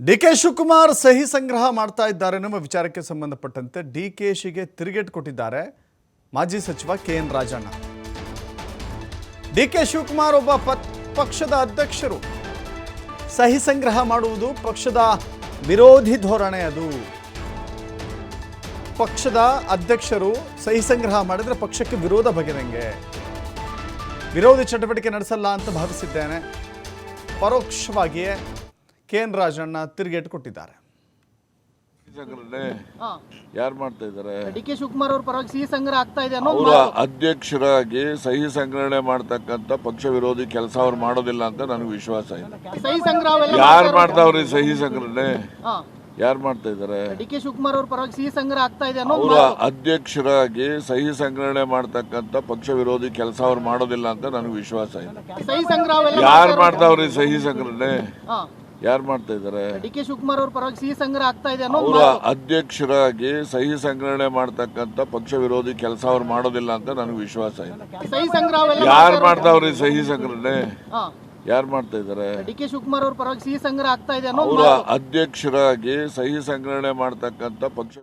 D K Shivakumar ಸಹಿ ಸಂಗ್ರಹ ಮಾಡ್ತಾ ಇದ್ದಾರೆ ನಮ್ಮ ವಿಚಾರಕ್ಕೆ ಸಂಬಂಧಪಟ್ಟಂತೆ ಡಿ ಕೆ ಶಿಗೆ ತಿರುಗೇಟು ಕೊಟ್ಟಿದ್ದಾರೆ ಮಾಜಿ ಸಚಿವ K N Rajanna. D K Shivakumar ಒಬ್ಬ ಪಕ್ಷದ ಅಧ್ಯಕ್ಷರು. ಸಹಿ ಸಂಗ್ರಹ ಮಾಡುವುದು ಪಕ್ಷದ ವಿರೋಧಿ ಧೋರಣೆ ಅದು. ಪಕ್ಷದ ಅಧ್ಯಕ್ಷರು ಸಹಿ ಸಂಗ್ರಹ ಮಾಡಿದ್ರೆ ಪಕ್ಷಕ್ಕೆ ವಿರೋಧ ಬಗೆದಂಗೆ. ವಿರೋಧಿ ಚಟುವಟಿಕೆ ನಡೆಸಲ್ಲ ಅಂತ ಭಾವಿಸಿದ್ದೇನೆ. ಪರೋಕ್ಷವಾಗಿಯೇ ಕೆ ಎನ್ ರಾಜಣ್ಣ ತಿರುಗೇಟು ಕೊಟ್ಟಿದ್ದಾರೆ ಯಾರು ಮಾಡ್ತಾ ಇದ್ದಾರೆ ಡಿ ಕೆ ಶಿವಕುಮಾರ್ ಅವ್ರ ಪರವಾಗಿ ಸಿಹಿ ಸಂಗ್ರಹ ಆಗ್ತಾ ಇದೆ ಅನ್ನೋ ಅವರ ಅಧ್ಯಕ್ಷರಾಗಿ ಸಹಿ ಸಂಗ್ರಹಣೆ ಮಾಡ್ತಕ್ಕಂಥ ಪಕ್ಷ ವಿರೋಧಿ ಕೆಲಸ ಅವ್ರು ಮಾಡೋದಿಲ್ಲ ಅಂತ ನನಗೆ ವಿಶ್ವಾಸ ಇದೆ ಸಹಿ ಸಂಗ್ರಹ ಯಾರು ಮಾಡ್ತಾವ್ರಿ ಸಹಿ ಸಂಗ್ರಹಣೆ? ಯಾರು ಮಾಡ್ತಾ ಇದ್ದಾರೆ ಡಿ ಕೆ ಶಿವಕುಮಾರ್ ಅವ್ರ ಪರವಾಗಿ ಸಿಹಿ ಸಂಗ್ರಹ ಆಗ್ತಾ ಇದೆ ಅನ್ನೋ ಅವರ ಅಧ್ಯಕ್ಷರಾಗಿ ಸಹಿ ಸಂಗ್ರಹಣೆ ಮಾಡ್ತಕ್ಕಂಥ ಪಕ್ಷ ವಿರೋಧಿ ಕೆಲಸ ಅವ್ರು ಮಾಡೋದಿಲ್ಲ ಅಂತ ನನಗೆ ವಿಶ್ವಾಸ ಇದೆ ಸಹಿ ಸಂಗ್ರಹ ಯಾರು ಮಾಡ್ತಾವ್ರಿ ಸಹಿ ಸಂಗ್ರಹಣೆ? ಯಾರು ಮಾಡ್ತಾ ಇದ್ದಾರೆ? ಡಿ ಕೆ ಶಿವಕುಮಾರ್ ಅವ್ರ ಪರವಾಗಿ ಸಿಹಿ ಸಂಗ್ರಹ ಆಗ್ತಾ ಇದೆ ಅನ್ನೋ ಅವರ ಅಧ್ಯಕ್ಷರಾಗಿ ಸಹಿ ಸಂಗ್ರಹಣೆ ಮಾಡ್ತಕ್ಕಂಥ ಪಕ್ಷ ವಿರೋಧಿ ಕೆಲಸ ಅವ್ರು ಮಾಡೋದಿಲ್ಲ ಅಂತ ನನಗೆ ವಿಶ್ವಾಸ ಇದೆ ಸಹಿ ಸಂಗ್ರಹ ಯಾರು ಮಾಡ್ತಾವ್ರಿ ಸಹಿ ಸಂಗ್ರಹಣೆ? ಯಾರು ಮಾಡ್ತಾ ಇದ್ದಾರೆ? ಡಿ ಕೆ ಶಿವಕುಮಾರ್ ಅವ್ರ ಪರವಾಗಿ ಸಿಹಿ ಸಂಗ್ರಹ ಆಗ್ತಾ ಇದೆ ಅನ್ನೋ ಅವರ ಅಧ್ಯಕ್ಷರಾಗಿ ಸಹಿ ಸಂಗ್ರಹಣೆ ಮಾಡ್ತಕ್ಕಂಥ ಪಕ್ಷ